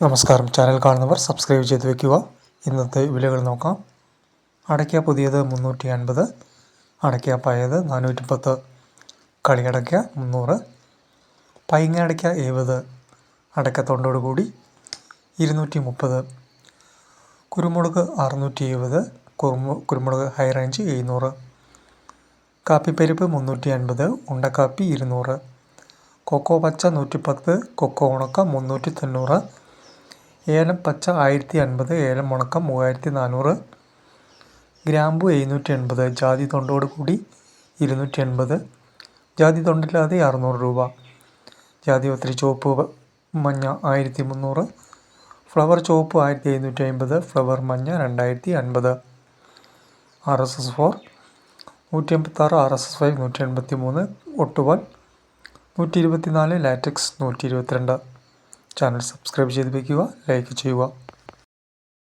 നമസ്കാരം. ചാനൽ കാണുന്നവർ സബ്സ്ക്രൈബ് ചെയ്ത് വെക്കുക. ഇന്നത്തെ വിലകൾ നോക്കാം. അടയ്ക്ക പുതിയത് മുന്നൂറ്റി അൻപത് അടയ്ക്ക പഴയത് നാനൂറ്റി പത്ത് കളിയടയ്ക്ക മുന്നൂറ് പൈങ്ങ അടയ്ക്ക എഴുപത് അടയ്ക്ക തൊണ്ടോട് കൂടി ഇരുന്നൂറ്റി മുപ്പത് കുരുമുളക് അറുന്നൂറ്റി എഴുപത് കുരുമുളക് ഹൈ റേഞ്ച് എഴുന്നൂറ് കാപ്പിപ്പരിപ്പ് മുന്നൂറ്റി അൻപത് ഉണ്ടക്കാപ്പി ഇരുന്നൂറ് കൊക്കോ പച്ച നൂറ്റിപ്പത്ത് കൊക്കോ ഉണക്ക മുന്നൂറ്റി തൊണ്ണൂറ് ഏലം പച്ച ആയിരത്തി അൻപത് ഏലം ഉണക്കം മൂവായിരത്തി നാനൂറ് ഗ്രാമ്പു എഴുന്നൂറ്റി എൺപത് ജാതി തൊണ്ടോട് കൂടി ഇരുന്നൂറ്റി എൺപത് ജാതി തൊണ്ടില്ലാതെ അറുന്നൂറ് രൂപ ജാതി ഒത്തിരി ചുവപ്പ് മഞ്ഞ ആയിരത്തി മുന്നൂറ് ഫ്ലവർ ചുവപ്പ് ആയിരത്തി എഴുന്നൂറ്റി അമ്പത് ഫ്ലവർ മഞ്ഞ രണ്ടായിരത്തി അൻപത് ആർ എസ് എസ് ഫോർ നൂറ്റി എൺപത്താറ് ആർ എസ് എസ് ഫൈവ് നൂറ്റി എൺപത്തി മൂന്ന് ഒട്ടുപാൽ നൂറ്റി ഇരുപത്തി നാല് ലാറ്റക്സ് നൂറ്റി ഇരുപത്തിരണ്ട് ചാനൽ സബ്സ്ക്രൈബ് ചെയ്ത് വയ്ക്കുക ലൈക്ക് ചെയ്യുക.